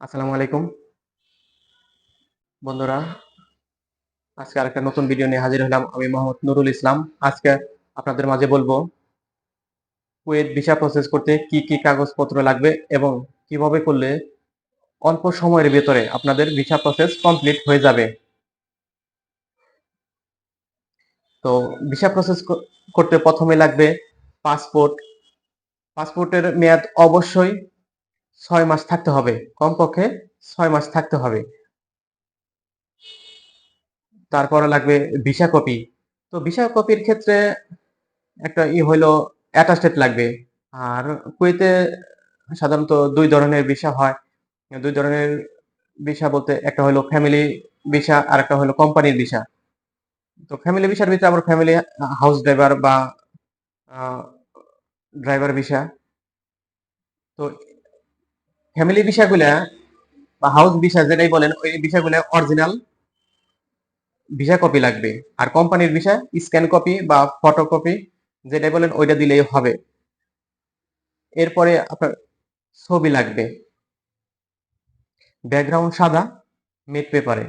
আসসালামু আলাইকুম। বন্ধুরা, আজকে আরেকটা নতুন ভিডিও নিয়ে হাজির হলাম আমি মোহাম্মদ নুরুল ইসলাম। আজকে আপনাদের মাঝে বলব, কুয়েত ভিসা প্রসেস করতে কি কি কাগজপত্র লাগবে এবং কীভাবে করলে অল্প সময়ের ভেতরে আপনাদের ভিসা প্রসেস কমপ্লিট হয়ে যাবে। তো ভিসা প্রসেস করতে প্রথমে লাগবে পাসপোর্ট। পাসপোর্টের মেয়াদ অবশ্যই ছয় মাস থাকতে হবে। কমপক্ষে ছয় মাস থাকতে হবে। তারপরে লাগবে ভিসা কপি তো ভিসা কপির ক্ষেত্রে একটা ই হইল অ্যাটাস্টেড লাগবে। আর কুয়েতে সাধারণত দুই ধরনের ভিসা হয়। দুই ধরনের ভিসা বলতে একটা হলো ফ্যামিলি ভিসা আর একটা হলো কোম্পানির ভিসা। তো ফ্যামিলি ভিসার ভিতরে আবার ফ্যামিলি হাউস ড্রাইভার বা ড্রাইভার ভিসা। তো ফ্যামিলি ভিসাগুলা বা হাউস ভিসা যেটাই বলেন, ওই ভিসাগুলা অরিজিনাল ভিসা কপি লাগবে। আর কোম্পানির ভিসা স্ক্যান কপি বা ফটো কপি যেটাই বলেন, ওইটা দিলেই হবে। এরপরে আপনার ছবি লাগবে। ব্যাকগ্রাউন্ড সাদা মেট পেপারে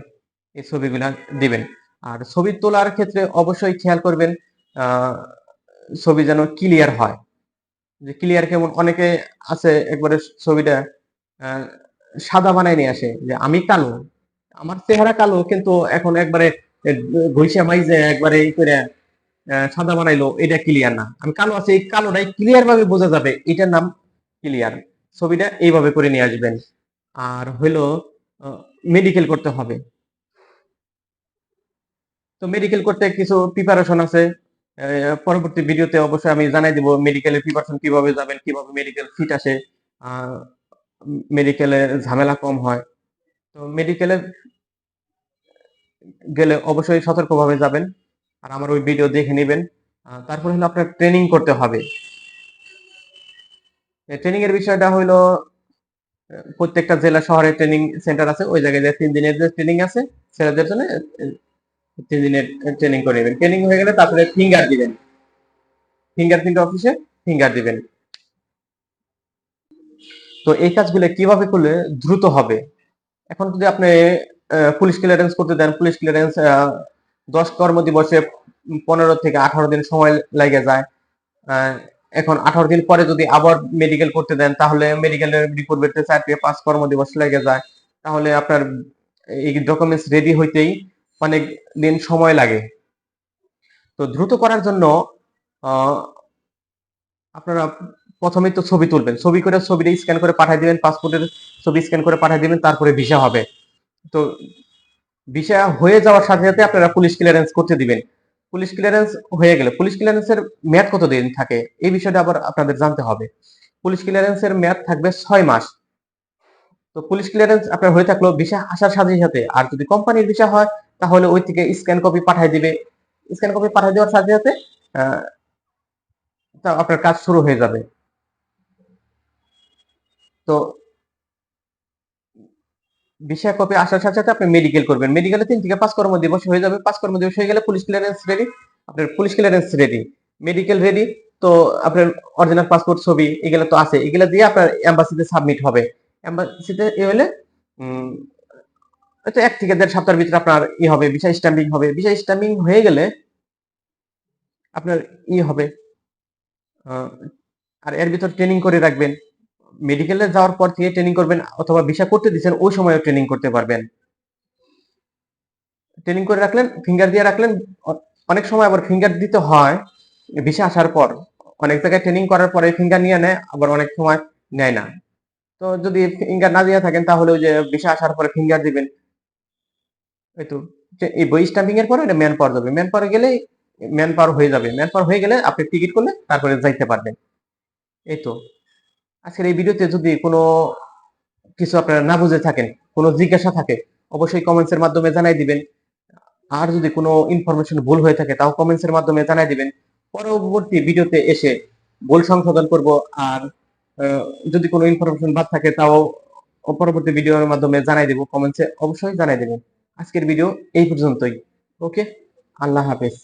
এই ছবিগুলা দিবেন। আর ছবি তোলার ক্ষেত্রে অবশ্যই খেয়াল করবেন ছবি যেন ক্লিয়ার হয়। যে ক্লিয়ার কেমন, অনেকে আছে একবারে ছবিটা সাদা বানায় নিয়ে আসে যে আমি কালো। আমার চেহারা কালো, কিন্তু এখন একবারে ঘইসা মাইজে একবারে এই করে সাদা বানাইলো, এটা ক্লিয়ার না। আমি কালো আছে, এই কালোটাই ক্লিয়ার ভাবে বোঝা যাবে, এটার নাম ক্লিয়ার ছবিটা এইভাবে করে নিয়ে আসবেন। আর হইল মেডিকেল করতে হবে। তো মেডিকেল করতে কিছু প্রিপারেশন আছে। পরবর্তী ভিডিওতে অবশ্যই আমি জানাই দিব মেডিকেলের প্রিপারেশন কীভাবে যাবেন, কীভাবে মেডিকেল ফিট আসে। মেডিকেলে ঝামেলা কম হয়। তো মেডিকেলে গেলে অবশ্যই সতর্কভাবে যাবেন আর আমার ওই ভিডিও দেখে নেবেন। তারপর হলো আপনার ট্রেনিং করতে হবে। ট্রেনিং এর বিষয়টা হলো প্রত্যেকটা জেলা শহরে ট্রেনিং সেন্টার আছে, ওই জায়গায় তিন দিনের যে ট্রেনিং আছে, ছেলেদের জন্য তিন দিনের ট্রেনিং করে নেবেন। ট্রেনিং হয়ে গেলে তারপরে ফিঙ্গার দিবেন। ফিঙ্গার প্রিন্ট অফিসে ফিঙ্গার দিবেন। তো এই কাজগুলো কীভাবে করলে দ্রুত হবে? এখন যদি আপনি পুলিশ ক্লিয়ারেন্স করতে দেন, পুলিশ ক্লিয়ারেন্স দশ কর্মদিবসে পনেরো থেকে আঠারো দিন সময় লেগে যায়। এখন আঠারো দিন পরে যদি আবার মেডিকেল করতে দেন, তাহলে মেডিকেলের রিপোর্ট বেরতে চার থেকে পাঁচ কর্মদিবস লেগে যায়। তাহলে আপনার এই ডকুমেন্টস রেডি হইতেই অনেক দিন সময় লাগে। তো দ্রুত করার জন্য আপনারা প্রথমে তো ছবি তুলবেন। ছবি করে ছবিটা স্ক্যান করে পাঠিয়ে দিবেন পাসপোর্টের ছবি স্ক্যান করে পাঠিয়ে দিবেন, তারপরে ভিসা হবে। তো ভিসা হয়ে যাওয়ার সাথে সাথে আপনারা পুলিশ ক্লিয়ারেন্স করতে দিবেন। পুলিশ ক্লিয়ারেন্স হয়ে গেলে পুলিশ ক্লিয়ারেন্সের মেয়াদ কত দিন থাকে? এই বিষয়টা আবার আপনাদের জানতে হবে। পুলিশ ক্লিয়ারেন্সের মেয়াদ থাকবে ছয় মাস। তো পুলিশ ক্লিয়ারেন্স আপনার হয়ে থাকল ভিসা আসার সাথে সাথে। আর যদি কোম্পানির ভিসা হয়, তাহলে ওই থেকে স্ক্যান কপি পাঠিয়ে দিবে। স্ক্যান কপি পাঠিয়ে দেওয়ার সাথে সাথে আপনার কাজ শুরু হয়ে যাবে। তো ভিসা কপি আসার সাথে সাথে আপনি মেডিকেল করবেন। মেডিকেলে তিন থেকে পাঁচ কর্ম দিবস হয়ে যাবে। পাঁচ কর্ম দিবস হয়ে গেলে পুলিশ ক্লিয়ারেন্স রেডি আপনার police clearance ready medical ready তো আপনার অরিজিনাল পাসপোর্ট ছবি, এগুলো তো আছে। এগুলো দিয়ে আপনার এম্বাসিতে সাবমিট হবে। এম্বাসিতে এ হলে তো এক থেকে দেড় সপ্তাহের ভিতরে আপনার ই হবে ভিসা স্ট্যাম্পিং হবে। ভিসা স্ট্যাম্পিং হয়ে গেলে আপনার ই হবে। আর এর ভিতর ট্রেনিং করে রাখবেন। মেডিকেলে যাওয়ার পর থেকে ট্রেনিং করবেন অথবা ভিসা করতে দিচ্ছেন ওই সময়ও ট্রেনিং করতে পারবেন। ট্রেনিং করে রাখলেন ফিঙ্গার দিয়ে রাখলেন অনেক সময় আবার ফিঙ্গার দিতে হয় ভিসা আসার পর। অনেক জায়গায় ট্রেনিং করার পরে ফিঙ্গার নিয়ে নেয়, আবার অনেক সময় নেয় না। তো যদি ফিঙ্গার না দিয়ে থাকেন, তাহলে ওই যে ভিসা আসার পরে ফিঙ্গার দিবেন। এই তো এই বই স্ট্যাম্পিং এর পরে ম্যান পাওয়ার যাবে ম্যান পাওয়ার গেলেই ম্যান পাওয়ার হয়ে যাবে। ম্যান পাওয়ার হয়ে গেলে আপনি টিকিট করলে তারপরে যাইতে পারবেন। এই তো। আজকের এই ভিডিওতে যদি কোনো কিছু আপনারা না বুঝে থাকেন, কোনো জিজ্ঞাসা থাকে, অবশ্যই কমেন্টসের মাধ্যমে জানাই দিবেন। আর যদি কোনো ইনফরমেশন ভুল হয়ে থাকে, তাও কমেন্টসের মাধ্যমে জানাই দিবেন। পরবর্তী ভিডিওতে এসে ভুল সংশোধন করব আর যদি কোনো ইনফরমেশন বাদ থাকে, তাও পরবর্তী ভিডিওর মাধ্যমে জানাই দেব। কমেন্টসে অবশ্যই জানাই দেবেন। আজকের ভিডিও এই পর্যন্তই। ওকে আল্লাহ হাফেজ।